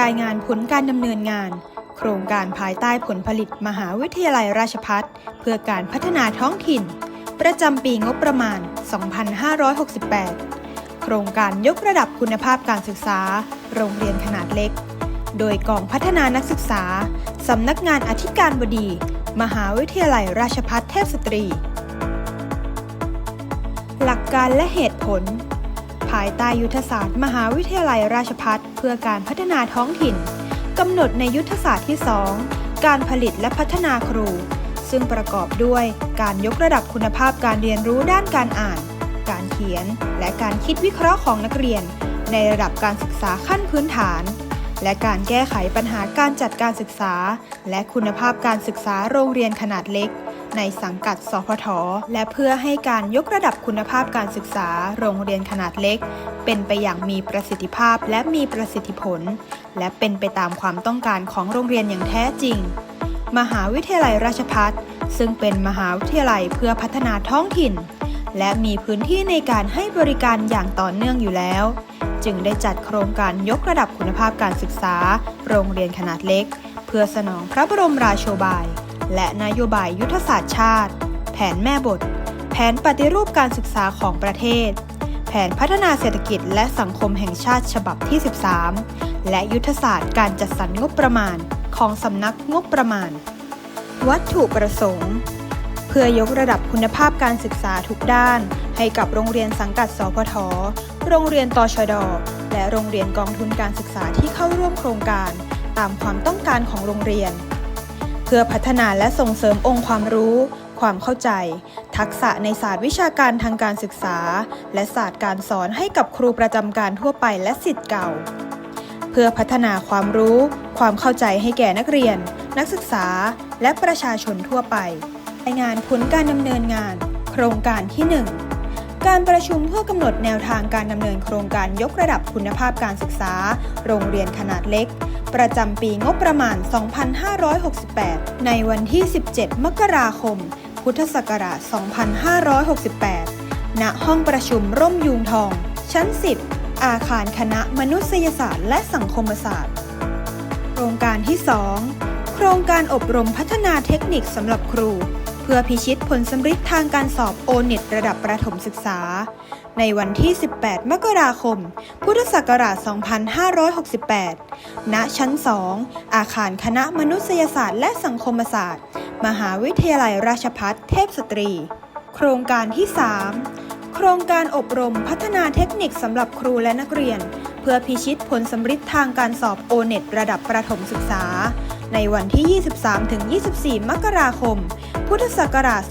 รายงานผลการดำเนินงาน โครงการภายใต้ผลผลิตมหาวิทยาลัยราชพัฒเพื่อการพัฒนาท้องถิ่น ประจำปีงบประมาณ 2568 โครงการยกระดับคุณภาพการศึกษา โรงเรียนขนาดเล็ก โดยกองพัฒนานักศึกษา สำนักงานอธิการบดี มหาวิทยาลัยราชพัฒเทพสตรี หลักการและเหตุผล ภายใต้ยุทธศาสตร์ มหาวิทยาลัยราชพัฒเพื่อการพัฒนาท้องถิ่นกำหนดในยุทธศาสตร์ที่ 2 การผลิตและพัฒนาครู ซึ่งประกอบด้วยการยกระดับคุณภาพการเรียนรู้ด้านการอ่าน การเขียน และการคิดวิเคราะห์ของนักเรียน ในระดับการศึกษาขั้นพื้นฐาน และการแก้ไขปัญหาการจัดการศึกษา และคุณภาพการศึกษาโรงเรียนขนาดเล็ก ในสังกัด สพท และเพื่อให้การยกระดับคุณภาพการศึกษาโรงเรียนขนาดเล็ก เป็นไปอย่างมีประสิทธิภาพและมีประสิทธิผล และเป็นไปตามความต้องการของโรงเรียนอย่างแท้จริง มหาวิทยาลัยราชพัฒซึ่งเป็นมหาวิทยาลัยเพื่อพัฒนาท้องถิ่น และมีพื้นที่ในการให้บริการอย่างต่อเนื่องอยู่แล้ว จึงได้จัดโครงการยกระดับคุณภาพการศึกษา โรงเรียนขนาดเล็ก เพื่อสนองพระบรมราโชบาย และนโยบายยุทธศาสตร์ชาติ แผนแม่บท แผนปฏิรูปการศึกษาของประเทศ แผนพัฒนาเศรษฐกิจและสังคมแห่งชาติฉบับที่ 13 และยุทธศาสตร์การจัดสรรงบประมาณของสำนักงบประมาณ วัตถุประสงค์ เพื่อยกระดับคุณภาพการศึกษาทุกด้าน ให้กับโรงเรียนสังกัด สพท โรงเรียนตชด และโรงเรียนกองทุนการศึกษาที่เข้าร่วมโครงการ ตามความต้องการของโรงเรียน พื่อพัฒนาและส่งเสริมองค์ความรู้ ความเข้าใจ ทักษะในศาสตร์วิชาการทางการศึกษา และศาสตร์การสอนให้กับครูประจำการทั่วไปและสิทธิ์เก่า เพื่อพัฒนาความรู้ ความเข้าใจให้แก่นักเรียน นักศึกษา และประชาชนทั่วไปรายงานผลการดำเนินงาน โครงการที่ 1 การประชุมเพื่อกำหนดแนวทางการดำเนินโครงการยกระดับคุณภาพการศึกษา โรงเรียนขนาดเล็ก ประจำปีงบประมาณ 2568 ในวันที่ 17 มกราคม พุทธศักราช 2568 ณ ห้องประชุมร่มยูงทอง ชั้น 10 อาคารคณะมนุษยศาสตร์และสังคมศาสตร์ โครงการที่ 2 โครงการอบรมพัฒนาเทคนิคสำหรับครู เพื่อพิชิตผลสำฤทธิ์ทางการสอบโอเน็ตระดับประถมศึกษา ในวันที่ 18 มกราคม พุทธศักราช 2568 ณ ชั้น 2 อาคารคณะมนุษยศาสตร์และสังคมศาสตร์ มหาวิทยาลัยราชภัฏเทพสตรี โครงการที่ 3 โครงการอบรมพัฒนาเทคนิคสำหรับครูและนักเรียน เพื่อพิชิตผลสำฤทธิ์ทางการสอบโอเน็ตระดับประถมศึกษา ในวันที่ 23-24 มกราคม พุทธศักราช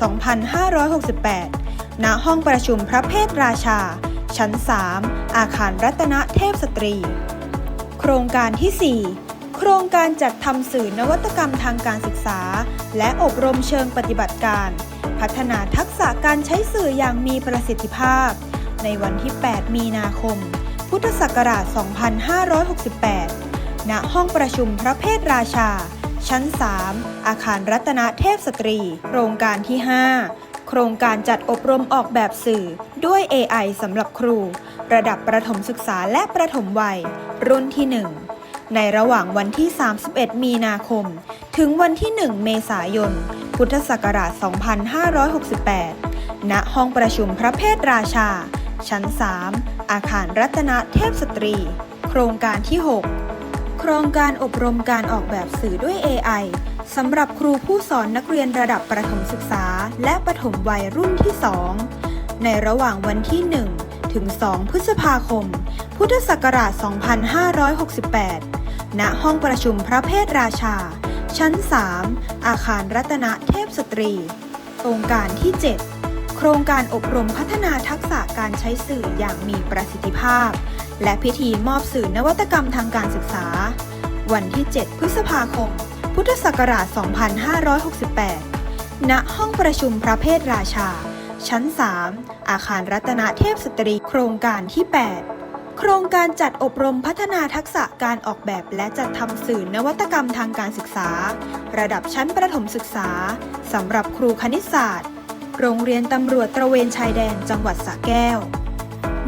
2568 ณ ห้องประชุมพระเพทราชา ชั้น 3 อาคารรัตนเทพสตรี โครงการที่ 4 โครงการจัดทำสื่อนวัตกรรมทางการศึกษา และอบรมเชิงปฏิบัติการ พัฒนาทักษะการใช้สื่ออย่างมีประสิทธิภาพ ในวันที่ 8 มีนาคม พุทธศักราช 2568 ณห้องประชุมพระเพทราชา ชั้น 3 อาคารรัตนเทพสตรี โครงการที่ 5 โครงการจัดอบรมออกแบบสื่อด้วย AI สำหรับครู ระดับประถมศึกษาและประถมวัย รุ่นที่ 1 ในระหว่างวันที่ 31 มีนาคม ถึงวันที่ 1 เมษายน พุทธศักราช 2568 ณ ห้องประชุมพระเพทราชา ชั้น 3 อาคารรัตนเทพสตรี โครงการที่ 6 ครงการอบรมการออกแบบสื่อด้วย AI สำหรับครูผู้สอนนักเรียนระดับประถมศึกษา และประถมวัยรุ่นที่ 2 ในระหว่างวันที่ 1 ถึง 2 พฤษภาคม พุทธศักราช 2568 ณ ห้องประชุมพระเพทราชา ชั้น 3 อาคารรัตนเทพสตรีโครงการที่ 7 โครงการอบรมพัฒนาทักษะการใช้สื่ออย่างมีประสิทธิภาพ และพิธีมอบสื่อนวัตกรรมทางการศึกษา วันที่ 7 พฤษภาคม พุทธศักราช 2568 ณ ห้องประชุมพระเพทราชา ชั้น 3 อาคารรัตนเทพสตรี โครงการที่ 8 โครงการจัดอบรมพัฒนาทักษะการออกแบบและจัดทำสื่อนวัตกรรมทางการศึกษา ระดับชั้นประถมศึกษาสำหรับครูคณิตศาสตร์ โรงเรียนตำรวจตระเวนชายแดนจังหวัดสระแก้ว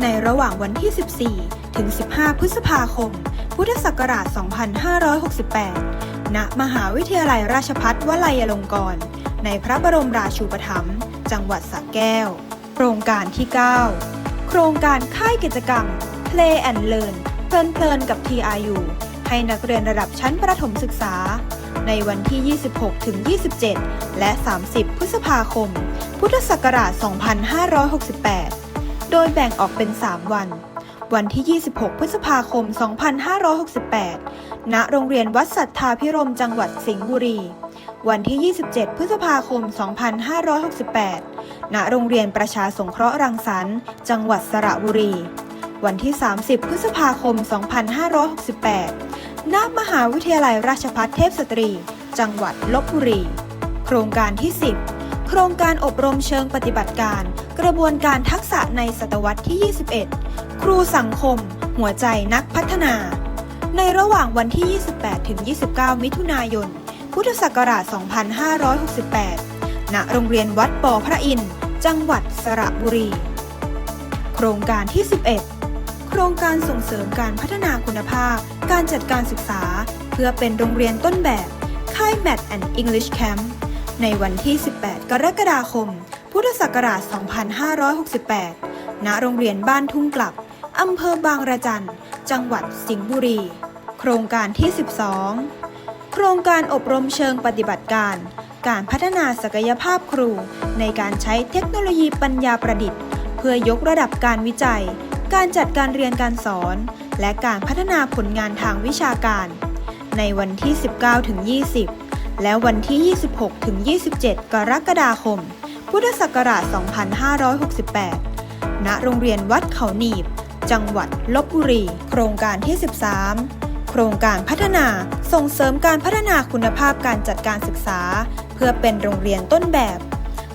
ในระหว่างวันที่ 14 ถึง 15 พฤษภาคม พุทธศักราช 2568 ณ มหาวิทยาลัยราชภัฏวลัยลงกรณ์ในพระบรมราชูปถัมภ์จังหวัดสระแก้ว โครงการที่ 9 โครงการค่ายกิจกรรม Play and Learn เพลินเพลินกับ TRU ให้นักเรียนระดับชั้นประถมศึกษา ในวันที่ 26 ถึง 27 และ 30 พฤษภาคม พุทธศักราช 2568 โดยแบ่งออกเป็น 3 วัน วันที่ 26 พฤษภาคม 2568 ณ โรงเรียนวัดสัทธาพิรมจังหวัดสิงห์บุรี วันที่ 27 พฤษภาคม 2568 ณ โรงเรียนประชาสงเคราะห์รังสรรค์ จังหวัดสระบุรี วันที่ 30 พฤษภาคม 2568 ณมหาวิทยาลัยราชภัฏเทพสตรี จังหวัดลบบุรี โครงการที่ 10 โครงการอบรมเชิงปฏิบัติการ กระบวนการทักษะในศตวรรษที่ 21 ครูสังคม หัวใจนักพัฒนา ในระหว่างวันที่ 28 ถึง 29 มิถุนายน พุทธศักราช 2568 ณ โรงเรียนวัดปอพระอินทร์ จังหวัดสระบุรี โครงการที่ 11 ครงการส่งเสริมการพัฒนาคุณภาพ การจัดการศึกษา เพื่อเป็นโรงเรียนต้นแบบ ค่าย Math and English Camp ในวันที่ 18 กรกฎาคม พุทธศักราช 2568 ณ โรงเรียนบ้านทุ่งกลับ อำเภอบางระจัน จังหวัดสิงห์บุรี โครงการที่ 12 โครงการอบรมเชิงปฏิบัติการ การพัฒนาศักยภาพครู ในการใช้เทคโนโลยีปัญญาประดิษฐ์ เพื่อยกระดับการวิจัย การจัดการเรียนการสอน และการพัฒนาผลงานทางวิชาการ ในวันที่ 19-20 และวันที่ 26-27 กรกฎาคม พุทธศักราช 2568 ณ โรงเรียนวัดเขาหนีบ จังหวัดลบบุรี โครงการที่ 13 โครงการพัฒนาส่งเสริมการพัฒนาคุณภาพการจัดการศึกษา เพื่อเป็นโรงเรียนต้นแบบ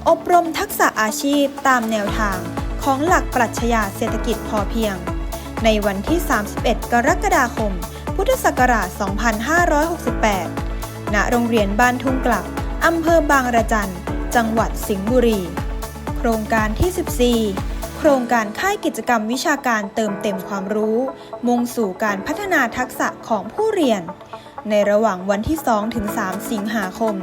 อบรมทักษะอาชีพตามแนวทาง ของหลักปรัชญาเศรษฐกิจพอเพียง ในวันที่ 31 กรกฎาคม พุทธศักราช 2568 ณ โรงเรียนบ้านทุ่งกลับ อำเภอบางระจัน จังหวัดสิงห์บุรี โครงการที่ 14 โครงการค่ายกิจกรรมวิชาการเติมเต็มความรู้ มุ่งสู่การพัฒนาทักษะของผู้เรียน ในระหว่างวันที่2ถึง3สิงหาคม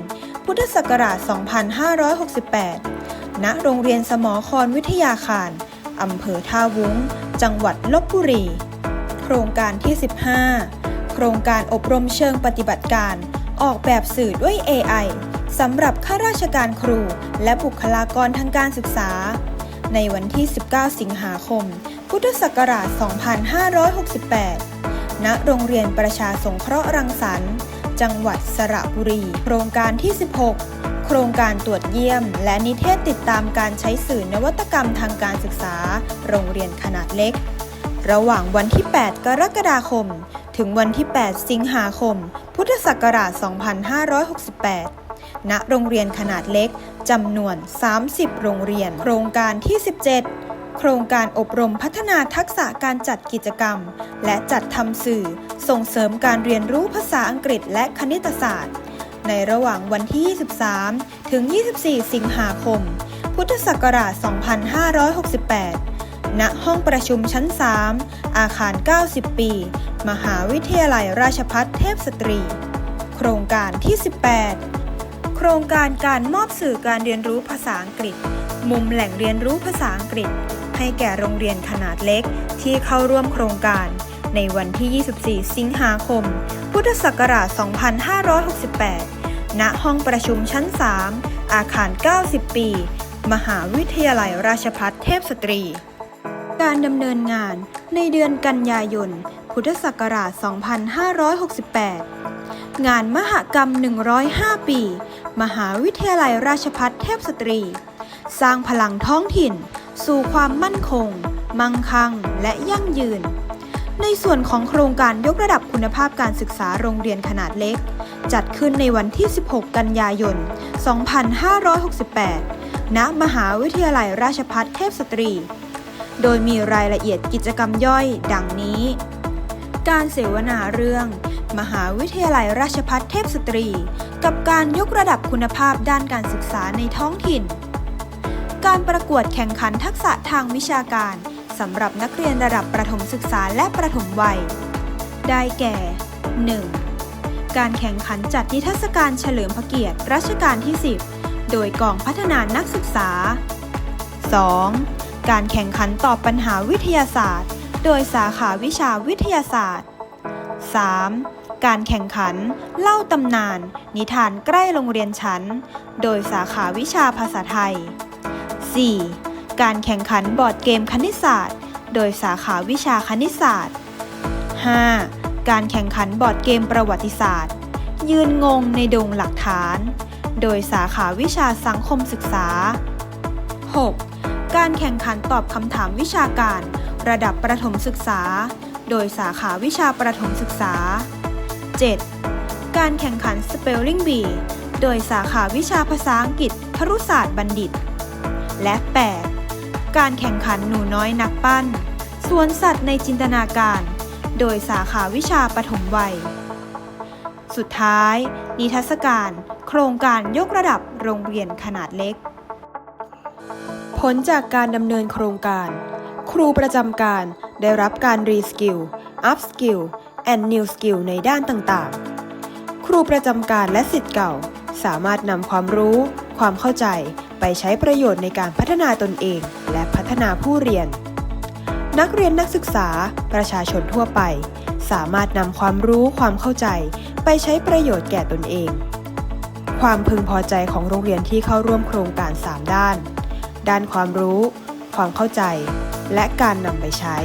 พุทธศักราช 2568 ณโรงเรียนสมอครวิทยาคาร อำเภอท่าวุ้ง จังหวัดลบบุรี โครงการที่ 15 โครงการอบรมเชิงปฏิบัติการ ออกแบบสื่อด้วย AI สำหรับข้าราชการครู และบุคลากรทางการศึกษา ในวันที่ 19 สิงหาคม พุทธศักราช 2568 ณ โรงเรียนประชาสงเคราะห์รังสรรค์ จังหวัดสระบุรี โครงการที่ 16 โครงการตรวจเยี่ยม และนิเทศติดตามการใช้สื่อนวัตกรรมทางการศึกษา โรงเรียนขนาดเล็ก ระหว่างวันที่ 8 กรกฎาคม ถึงวันที่ 8 สิงหาคม พุทธศักราช 2568 ณ โรงเรียนขนาดเล็กจำนวน 30 โรงเรียน โครงการที่ 17โครงการอบรมพัฒนาทักษะการจัดกิจกรรม และจัดทำสื่อ ส่งเสริมการเรียนรู้ภาษาอังกฤษและคณิตศาสตร์ ในระหว่างวันที่ 23 ถึง 24 สิงหาคม พุทธศักราช 2568 ณ ห้องประชุมชั้น 3 อาคาร 90 ปี มหาวิทยาลัยราชภัฏเทพสตรี โครงการที่ 18 โครงการการมอบสื่อการเรียนรู้ภาษาอังกฤษ มุมแหล่งเรียนรู้ภาษาอังกฤษ ให้แก่โรงเรียนขนาดเล็กที่เข้าร่วมโครงการในวันที่ 24 สิงหาคม พุทธศักราช 2568 ณห้องประชุมชั้น 3 อาคาร 90 ปี มหาวิทยาลัยราชภัฏเทพสตรี การดำเนินงานในเดือนกันยายน พุทธศักราช 2568 งานมหกรรม 105 ปี มหาวิทยาลัยราชภัฏเทพสตรี สร้างพลังท้องถิ่น สู่ความมั่นคง มั่งคั่ง และยั่งยืน ในส่วนของโครงการยกระดับคุณภาพการศึกษาโรงเรียนขนาดเล็ก จัดขึ้นในวันที่ 16 กันยายน 2568 ณ มหาวิทยาลัยราชภัฏเทพสตรี โดยมีรายละเอียดกิจกรรมย่อยดังนี้ การเสวนาเรื่อง มหาวิทยาลัยราชภัฏเทพสตรี กับการยกระดับคุณภาพด้านการศึกษาในท้องถิ่น การประกวดแข่งขันทักษะทางวิชาการ สำหรับนักเรียนระดับประถมศึกษาและประถมวัย ได้แก่ 1. การแข่งขันจัดนิทรรศการเฉลิมพระเกียรติรัชกาลที่ 10 โดยกองพัฒนานักศึกษา 2. การแข่งขันตอบปัญหาวิทยาศาสตร์ โดยสาขาวิชาวิทยาศาสตร์ 3. การแข่งขันเล่าตำนาน นิทานใกล้โรงเรียนชั้น โดยสาขาวิชาภาษาไทย 4. การแข่งขันบอร์ดเกมคณิตศาสตร์ โดยสาขาวิชาคณิตศาสตร์ 5. การแข่งขันบอร์ดเกมประวัติศาสตร์ ยืนงงในดงหลักฐาน โดยสาขาวิชาสังคมศึกษา 6. การแข่งขันตอบคำถามวิชาการ ระดับประถมศึกษา โดยสาขาวิชาประถมศึกษา 7. การแข่งขัน Spelling Bee โดยสาขาวิชาภาษาอังกฤษครุศาสตร์บัณฑิต และ 8. การแข่งขันหนูน้อยนักปั้น สวนสัตว์ในจินตนาการ โดยสาขาวิชาปฐมวัย สุดท้าย นิทรรศการ โครงการยกระดับโรงเรียนขนาดเล็ก ผลจากการดำเนินโครงการ ครูประจำการได้รับการรีสกิล อัพสกิล แอนด์นิวสกิลในด้านต่างๆ ครูประจำการและสิทธิ์เก่าสามารถนำความรู้ ความเข้าใจ ไปใช้ประโยชน์ในการพัฒนาตนเอง และพัฒนาผู้เรียน นักเรียนนักศึกษาประชาชนทั่วไป สามารถนำความรู้ความเข้าใจ ไปใช้ประโยชน์แก่ตนเอง ความพึงพอใจของโรงเรียนที่เข้าร่วมโครงการ 3 ด้าน ด้านความรู้ ความเข้าใจ และการนำไปใช้